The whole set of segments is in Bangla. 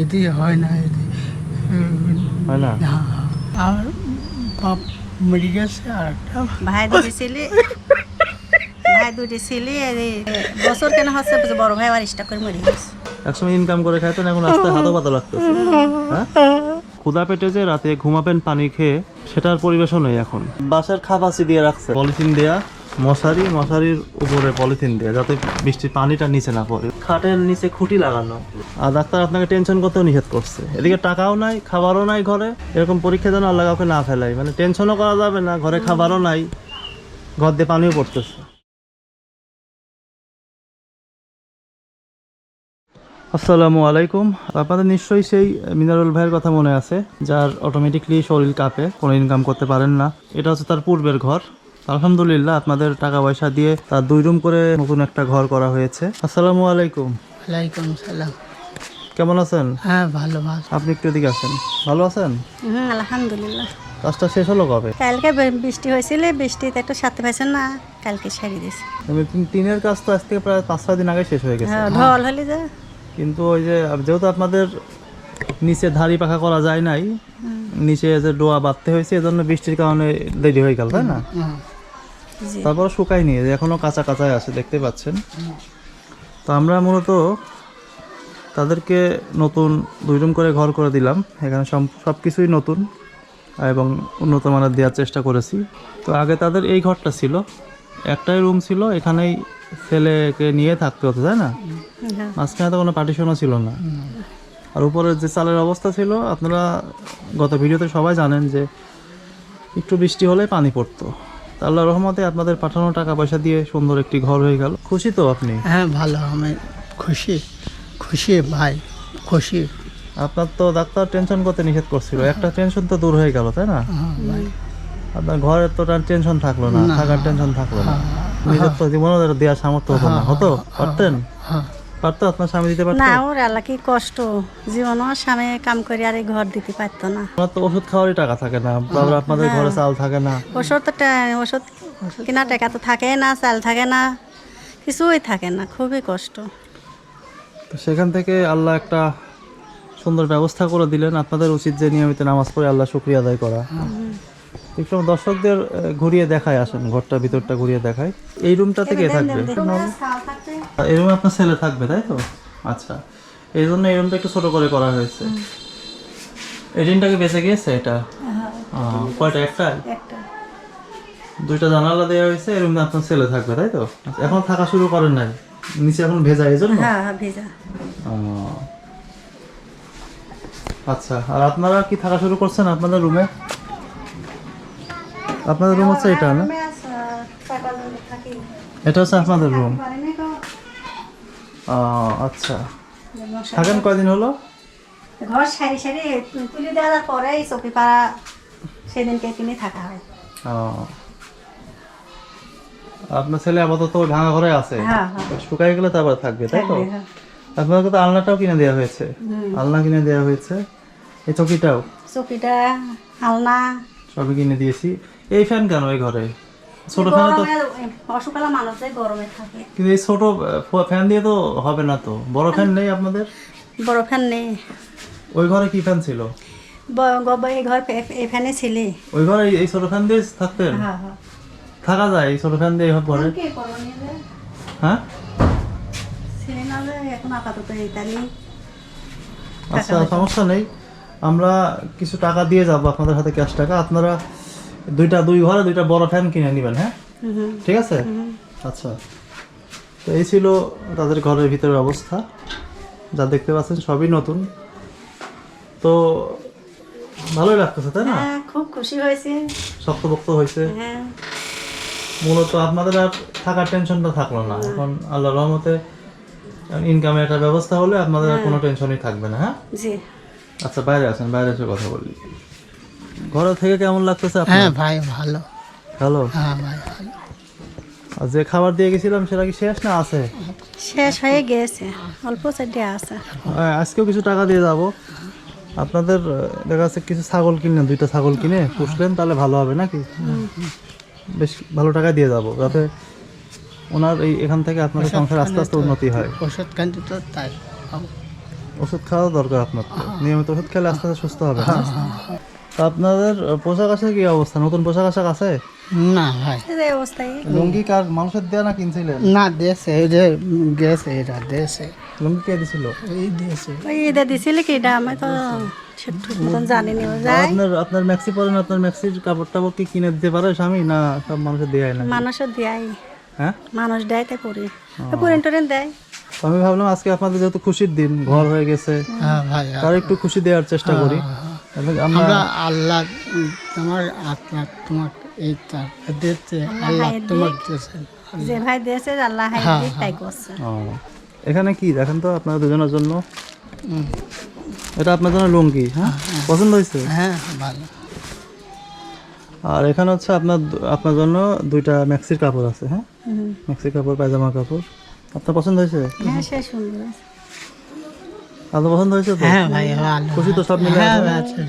এদি হয় না এদি হয় না? আর বাপ মরে গেছে আর একটা ভাই দুটি ছেলে ভাই দুটি ছেলে বছর কেন হচ্ছে বড় ভাই আর স্টাক করে মরে গেছে। একসময় ইনকাম করে খাইতেন এখন রাস্তায় হাতও পাতা লাগতেছে। হ্যাঁ? ক্ষুদা পেটে যে রাতে ঘুমাবেন পানি খেয়ে সেটার পরিবেশন নেই এখন। বাসার খাবাসি দিয়ে রাখছে। পলিথিন দেয়া মশারি, মশারির উপরে পলিথিন দেয়া, যাতে বৃষ্টির পানিটা নিচে না পড়ে। খাটের নিচে খুঁটি লাগানো। আর ডাক্তার আপনাকে টেনশন করতেও নিষেধ করছে। এদিকে টাকাও নাই, খাবারও নাই ঘরে। এরকম পরীক্ষা যেন আল্লাহ কাউকে না ফেলাই মানে টেনশনও করা যাবে না, ঘরে খাবারও নাই, ঘর দিয়ে পানিও পড়তেছে। আসসালামু আলাইকুম। আপনাদের নিশ্চয়ই সেই মিনারুল ভাইয়ের কথা মনে আছে, যার অটোমেটিকলি শরীর কাঁপে, কোনো ইনকাম করতে পারেন না। এটা হচ্ছে তার পূর্বের ঘর। আলহামদুলিল্লাহ আপনাদের টাকা পয়সা দিয়ে তার দুই রুম করে নতুন একটা ঘর করা হয়েছে। আসসালামু আলাইকুম। ওয়ালাইকুম সালাম কেমন আছেন? হ্যাঁ ভালো ভালো। আপনি একটু এদিকে আছেন ভালো আছেন? হুম আলহামদুলিল্লাহ। কাজটা শেষ হলো কবে? কালকে বৃষ্টি হয়েছিল বৃষ্টিতে একটু সাথে পাইছেন না কালকে সারি দিয়েছে। আমি তিন- তিনের কাজ তো আজ থেকে প্রায় পাঁচ ছয় দিন আগে শেষ হয়ে গেছে। হ্যাঁ ঢল হলে যে। কিন্তু ওই যে যেহেতু আপনাদের নিচে ধারি পাখা করা যায় নাই নিচে যে ডোয়া বাঁধতে হয়েছে এজন্য বৃষ্টির কারণে দেরি হয়ে গেল তাই না? তারপর শুকায়নি এখনও কাঁচা কাঁচাই আছে দেখতে পাচ্ছেন। তো আমরা মূলত তাদেরকে নতুন দুই রুম করে ঘর করে দিলাম। এখানে সব কিছুই নতুন এবং উন্নত মানের দেওয়ার চেষ্টা করেছি। তো আগে তাদের এই ঘরটা ছিল একটাই রুম ছিল এখানেই ছেলেকে নিয়ে থাকতে হতো তাই না? হ্যাঁ। মাঝখানে তো কোনো পার্টিশনও ছিল না। আর উপরের যে চালের অবস্থা ছিল আপনারা গত ভিডিওতে সবাই জানেন যে একটু বৃষ্টি হলে পানি পড়তো। আল্লাহ রহমতে আপনাদের পাঠানো টাকা পয়সা দিয়ে সুন্দর একটি ঘর হয়ে গেল। খুশি তো আপনি? হ্যাঁ ভালো আমি খুশি। খুশি ভাই খুশি। আপনার তো ডাক্তার টেনশন করতে নিষেধ করছিল। একটা টেনশন তো দূর হয়ে গেল তাই না? হ্যাঁ আপনার ঘরের তো টেনশন থাকল না থাকার টেনশন থাকল না। নিজের তো জীবনে দেওয়ার সামর্থ্য হতো না হতো? পারতেন? হ্যাঁ। পারতো? আপনার স্বামী দিতে পারতো? না ওর আল্লাহ কি কষ্ট। জীবনও স্বামী কাম করে আর এই ঘর দিতে পারতো না। আপনার তো ওষুধ খাওয়ারই টাকা থাকে না। তারপর আপনাদের ঘরে চাল থাকে না। ওষুধ তো ওষুধ কেনা টাকা তো থাকে না চাল থাকে না। কিছুই থাকে না খুবই কষ্ট। তো সেখান থেকে আল্লাহ একটা সুন্দর ব্যবস্থা করে দিলেন। আপনাদের উচিত যে নিয়মিত নামাজ পড়ে আল্লাহ শুক্রিয়া আদায় করা। একটু দর্শকদের ঘুরিয়ে দেখায় আসেন ঘরটা ভিতরটা ঘুরিয়ে দেখায়। এই রুমটাতে কে থাকবে। এই রুমে আপনার ছেলে থাকবে তাই তো? আচ্ছা। এই জন্য এই রুমটা একটু ছোট করে করা হয়েছে। এই ঋণটাকে বেঁচে গিয়েছে এটা? কয়টা একটা। দুইটা জানালা দেওয়া হয়েছে এই রুমে আপনার ছেলে থাকবে তাই তো? আচ্ছা, এখন থাকা শুরু করেন নাই? নিচে এখন ভেজা এই জন্য? হ্যাঁ হ্যাঁ ভেজা। আচ্ছা আর আপনারা কি থাকা শুরু করছেন আপনাদের রুমে? আপনাদের রুম হচ্ছে এটা না? এটা হচ্ছে আপনাদের রুম আচ্ছা। থাকেন কয়দিন হলো? ঘর সারি সারি তুলে দেওয়ার পরে পাড়া সেদিনকে কিনে থাকা হয়। আপনার ছেলে আপাতত ভাঙা ঘরে আছে। হ্যাঁ হ্যাঁ। শুকাই গেলে তারপর থাকবে তাই তো? হ্যাঁ। আপনাদেরকে তো আলনাটাও কিনে দেওয়া হয়েছে। আলনা কিনে দেওয়া হয়েছে। এই চকিটাও? চকিটা আলনা। সবই কিনে দিয়েছি। এই ফ্যান কেন এই ঘরে? ছোট ফ্যান তো অসুকালা মানুষে গরমে থাকে। কিন্তু এই ছোট ফ্যান দিয়ে তো হবে না তো। বড় ফ্যান নেই আপনাদের? বড় ফ্যান নেই। ওই ঘরে কি ফ্যান ছিল? এই ঘর এই ফ্যানে ছিলে। ওই ঘরে এই- ছোট ফ্যান দিয়ে থাকতেন? হ্যাঁ হ্যাঁ। থাকা যায় এই ছোট ফ্যান দিয়ে এইভাবে ঘরে? হ্যাঁ? এখন আপাতত নেই। আচ্ছা সমস্যা নেই। আমরা কিছু টাকা দিয়ে যাব আপনাদের হাতে ক্যাশ টাকা। আপনারা দুইটা দুই ঘরে দুইটা বড় ফ্যান কিনে নেবেন হ্যাঁ? ঠিক আছে? আচ্ছা। তো এই ছিল তাদের ঘরের ভিতরের অবস্থা। যা দেখতে পাচ্ছেন সবই নতুন। তো ভালোই লাগতেছে তাই না? হ্যাঁ খুব খুশি হয়েছে। শক্তপোক্ত হয়েছে। হ্যাঁ। মূলত আপনাদের আর থাকার টেনশনটা থাকল না। এখন আল্লাহ রহমতে ইনকামের একটা ব্যবস্থা হলে আপনাদের আর কোনো টেনশনই থাকবে না হ্যাঁ? আচ্ছা বাইরে আছেন বাইরে এসে কথা বলি। ঘরে থেকে কেমন লাগতেছে আপনার? হ্যাঁ ভাই ভালো। ভালো? হ্যাঁ ভাই ভালো। আর যে খাবার দিয়ে গেছিলাম সেটা কি শেষ না আছে? শেষ হয়ে গেছে অল্প চারটে আছে। হ্যাঁ, আজকেও কিছু টাকা দিয়ে যাব। আপনাদের দেখা যাচ্ছে কিছু ছাগল কিনলেন দুইটা ছাগল কিনে পুষলেন তাহলে ভালো হবে নাকি? বেশ ভালো টাকা দিয়ে যাব যাতে ওনার এই এখান থেকে আপনাদের সংসার আস্তে আস্তে উন্নতি হয়। ওষুধ কান্তি তো তাই। ওষুধ খাওয়া দরকার আপনার নিয়মিত ওষুধ খেলে আস্তে আস্তে সুস্থ হবে তা আপনাদের পোশাক আশাক কি অবস্থা? নতুন পোশাক আশাক আছে? না ভাই। এই অবস্থায়। লুঙ্গি কার মানুষের দেয়া না কিনছিলেন? না দেশে এই যে গেছে এটা দেশে লুঙ্গি কে দিছিল? এই দেশে ওই ঈদে দিছিলে কি এটা? আমি তো আপনার আপনার ম্যাক্সি পরেন আপনার ম্যাক্সির কাপড় টাপড় কি কিনে দিতে পারে স্বামী? না সব মানুষের দেয় না মানুষের দেয় হ্যাঁ? মানুষ দেয় তাই করি পুরেন টুরেন দেয়। তো আমি ভাবলাম আজকে আপনাদের যেহেতু খুশির দিন ঘর হয়ে গেছে। হ্যাঁ তার একটু খুশি দেওয়ার চেষ্টা করি। এবং আমরা আল্লাহ তোমার আত্মা তোমার এই আল্লাহ তোমার দিচ্ছে যে ভাই দিয়েছে আল্লাহ তাই করছে। এখানে কি? দেখেন তো আপনার দুজনের জন্য। এটা আপনার জন্য লুঙ্গি হ্যাঁ? পছন্দ হয়েছে? হ্যাঁ ভালো। আর এখানে হচ্ছে আপনার আপনার জন্য দুইটা ম্যাক্সির কাপড় আছে হ্যাঁ। ম্যাক্সির কাপড় পায়জামা কাপড়। আপনার পছন্দ হয়েছে? হ্যাঁ সে সুন্দর আছে। পছন্দ হয়েছে তো? হ্যাঁ ভাই ভালো খুশি তো সব মিলে হ্যাঁ? আছে?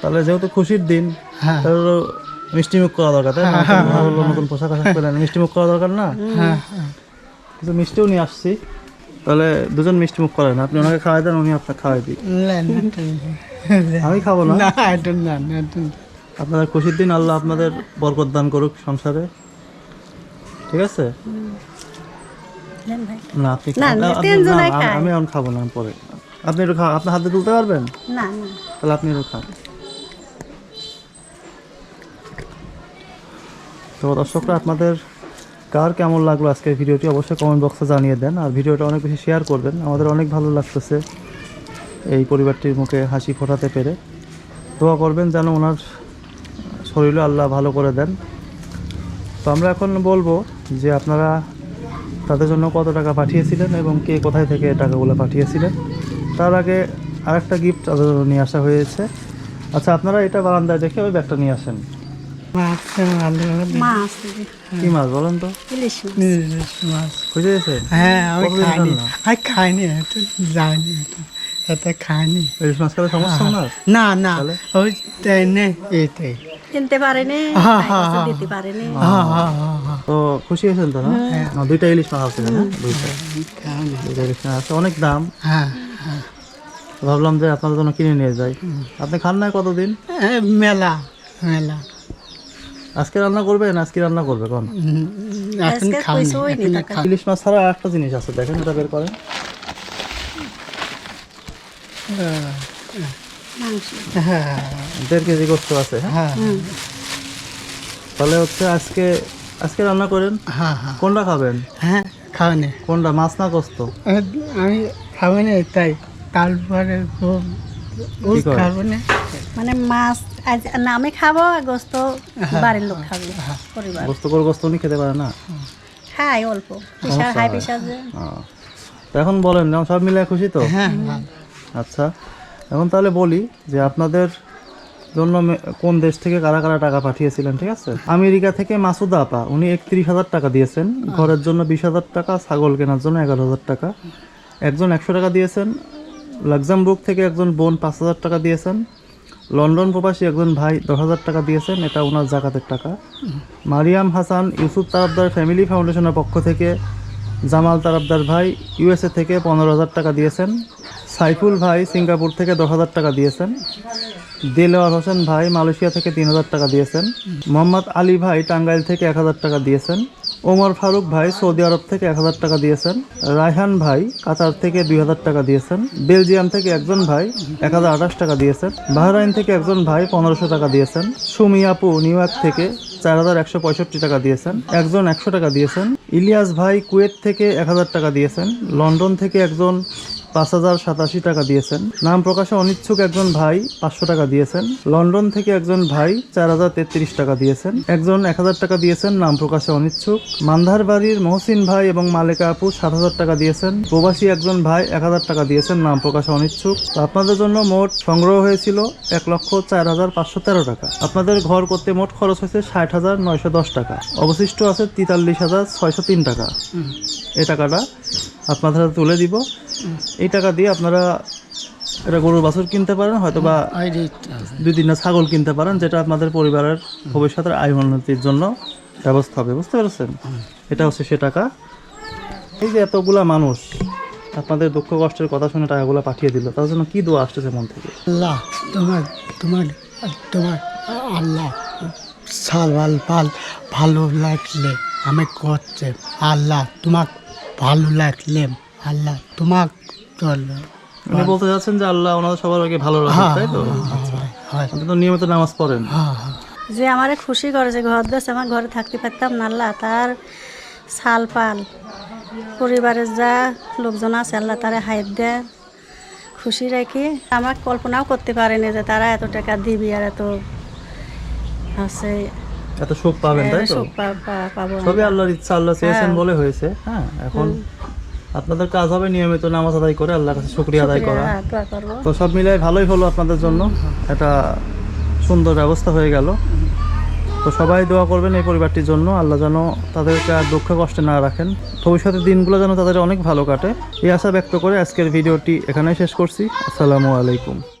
তাহলে যেহেতু খুশির দিন হ্যাঁ। তাহলে মিষ্টি মুখ করা দরকার তাই না? নতুন ঘর হলো, নতুন পোশাক আশাক পেলেন মিষ্টি মুখ করা দরকার না? হ্যাঁ হ্যাঁ। কিছু মিষ্টিও নিয়ে আসছি। তাহলে দুজন মিষ্টি মুখ করেন আপনি ওনাকে খাওয়াই দেন উনি আপনাকে খাওয়াই দিই আমি খাব না। আপনাদের খুশির দিন আল্লাহ আপনাদের বরকত দান করুক সংসারে। ঠিক আছে? না আমি- এখন খাব না পরে। আপনি একটু খা আপনি হাতে তুলতে পারবেন? না না। তাহলে আপনি একটু খান। তো দর্শকরা আপনাদের কার কেমন লাগল আজকের ভিডিওটি অবশ্যই কমেন্ট বক্সে জানিয়ে দেন। আর ভিডিওটা অনেক বেশি শেয়ার করবেন। আমাদের অনেক ভালো লাগতেছে এই পরিবারটির মুখে হাসি ফোটাতে পেরে। দোয়া করবেন যেন ওনার শরীরে আল্লাহ ভালো করে দেন। তো আমরা এখন বলব যে আপনারা তাদের জন্য কত টাকা পাঠিয়েছিলেন এবং কে কোথায় থেকে টাকাগুলো পাঠিয়েছিলেন? তার আগে আরেকটা গিফট তাদের জন্য নিয়ে আসা হয়েছে। আচ্ছা আপনারা এটা বারান্দায় দেখে ওই ব্যাগটা নিয়ে আসেন। মাছ কি মাছ বলেন তো? মাছ। গেছে হ্যাঁ আমি খাইনি? আমি খাইনি এটা এটা এটা খাইনি। ইলিশ মাছ খেলে সমস্যা না না। না ওই তাই কিনতে পারেনি হ্যাঁ, হ্যাঁ, করছে। দিতে পারেনি হ্যাঁ হ্যাঁ হ্যাঁ হ্যাঁ। তো খুশি হয়েছেন তো না? না, দুইটা ইলিশ মাছ আছে না? দুইটা। দুইটা ইলিশ মাছ আছে। অনেক দাম। হ্যাঁ হ্যাঁ। ভাবলাম যে আপনাদের জন্য কিনে নিয়ে যাই। আপনি খান নাই কতদিন? মেলা মেলা। আজকে রান্না করবেন? আজকে রান্না করবে কোন নি ইলিশ মাছ ছাড়া আর একটা জিনিস আছে দেখেন এটা বের করেন। হ্যাঁ দেড় কেজি গোস্ত আছে হ্যাঁ? হ্যাঁ। তাহলে হচ্ছে আজকে আজকে রান্না করেন? হ্যাঁ হ্যাঁ। কোনটা খাবেন? হ্যাঁ খাওয়ানি কোনটা মাছ না গোস্ত আমি খাব না তাই তারপরে ও- ও কি করে? খাব না। মানে মাছ আজ না আমি খাব আর গোস্ত বাড়ির লোক খাবে পরিবার। গোস্ত করে গোস্ত উনি খেতে পারে না? খাই অল্প। প্রেশার হাই প্রেশার যে তো এখন বলেন সব মিলে খুশি তো? হ্যাঁ। আচ্ছা। এখন তাহলে বলি যে আপনাদের জন্য কোন দেশ থেকে কারা কারা টাকা পাঠিয়েছিলেন ঠিক আছে? আমেরিকা থেকে মাসুদা আপা উনি একত্রিশ হাজার টাকা দিয়েছেন। ঘরের জন্য বিশ হাজার টাকা ছাগল কেনার জন্য এগারো হাজার টাকা। একজন একশো টাকা দিয়েছেন। লাক্সামবুর্গ থেকে একজন বোন পাঁচ হাজার টাকা দিয়েছেন। লন্ডন প্রবাসী একজন ভাই দশ হাজার টাকা দিয়েছেন। এটা ওনার জাকাতের টাকা। মারিয়াম হাসান ইউসুফ তারাবদার ফ্যামিলি ফাউন্ডেশনের পক্ষ থেকে জামাল তারাবদার ভাই ইউএসএ থেকে পনেরো হাজার টাকা দিয়েছেন। সাইফুল ভাই সিঙ্গাপুর থেকে দশ হাজার টাকা দিয়েছেন। দেলোয়ার হোসেন ভাই মালয়েশিয়া থেকে তিন হাজার টাকা দিয়েছেন। মোহাম্মদ আলী ভাই টাঙ্গাইল থেকে এক হাজার টাকা দিয়েছেন। ওমর ফারুক ভাই সৌদি আরব থেকে এক হাজার টাকা দিয়েছেন। রায়হান ভাই কাতার থেকে দুই হাজার টাকা দিয়েছেন। বেলজিয়াম থেকে একজন ভাই এক হাজার আঠাশ টাকা দিয়েছেন। বাহরাইন থেকে একজন ভাই পনেরোশো টাকা দিয়েছেন। সুমি আপু নিউ ইয়র্ক থেকে চার হাজার একশো পঁয়ষট্টি টাকা দিয়েছেন। একজন একশো টাকা দিয়েছেন। ইলিয়াস ভাই কুয়েত থেকে এক হাজার টাকা দিয়েছেন। লন্ডন থেকে একজন পাঁচ হাজার সাতাশি টাকা দিয়েছেন। নাম প্রকাশে অনিচ্ছুক একজন ভাই পাঁচশো টাকা দিয়েছেন। লন্ডন থেকে একজন ভাই চার হাজার তেত্রিশ টাকা দিয়েছেন। একজন এক হাজার টাকা দিয়েছেন নাম প্রকাশে অনিচ্ছুক। মান্ধার বাড়ির মহসিন ভাই এবং মালেকা আপু সাত হাজার টাকা দিয়েছেন। প্রবাসী একজন ভাই এক হাজার টাকা দিয়েছেন নাম প্রকাশে অনিচ্ছুক। তো আপনাদের জন্য মোট সংগ্রহ হয়েছিল এক লক্ষ চার হাজার পাঁচশো তেরো টাকা। আপনাদের ঘর করতে মোট খরচ হয়েছে ষাট হাজার নয়শো দশ টাকা। অবশিষ্ট আছে তেতাল্লিশ হাজার ছয়শো তিন টাকা। এ টাকাটা আপনাদের হাতে তুলে দিব। এই টাকা দিয়ে আপনারা এটা গরুর বাছুর কিনতে পারেন হয়তো বা দুই তিনটা ছাগল কিনতে পারেন যেটা আপনাদের পরিবারের ভবিষ্যতের আয় উন্নতির জন্য ব্যবস্থা হবে বুঝতে পেরেছেন? এটা হচ্ছে সে টাকা। এই যে এতগুলা মানুষ আপনাদের দুঃখ কষ্টের কথা শুনে টাকাগুলো পাঠিয়ে দিল তার জন্য কি দোয়া আসতেছে মন থেকে? আল্লাহ তোমার তোমার তোমার আল্লাহ সাল পাল ভালো লাগলে আমি করছে আল্লাহ তোমাক ভালো লাগলে আল্লাহ তোমাক চলবে উনি বলতে চাচ্ছেন যে আল্লাহ ওনাদের সবার আগে ভালো রাখে হ্যাঁ, তাই তো? হয়, হয় আপনি তো নিয়মিত নামাজ পড়েন। যে আমারে খুশি করে যে ঘর দেশ আমার ঘরে থাকতে পারতাম না আল্লাহ তার সাল পাল। পরিবারের যা লোকজন আছে আল্লাহ তারা হাইট দেয় খুশি রেখে। আমার কল্পনাও করতে পারেনি যে তারা এত টাকা দিবি আর এত আছে। এত সুখ পাবেন তাই তো? পাবো। সবই আল্লাহর ইচ্ছা আল্লাহ চেয়েছেন বলে হয়েছে। হ্যাঁ এখন আপনাদের কাজ হবে নিয়মিত নামাজ আদায় করে আল্লাহর কাছে শুক্রিয়া আদায় করা। তো সব মিলাই ভালোই হলো আপনাদের জন্য। একটা সুন্দর ব্যবস্থা হয়ে গেল। তো সবাই দোয়া করবেন এই পরিবারটির জন্য। আল্লাহ যেন তাদেরকে আর দুঃখ কষ্টে না রাখেন। ভবিষ্যতের দিনগুলো যেন তাদের অনেক ভালো কাটে। এই আশা ব্যক্ত করে আজকের ভিডিওটি এখানেই শেষ করছি। আসসালামু আলাইকুম।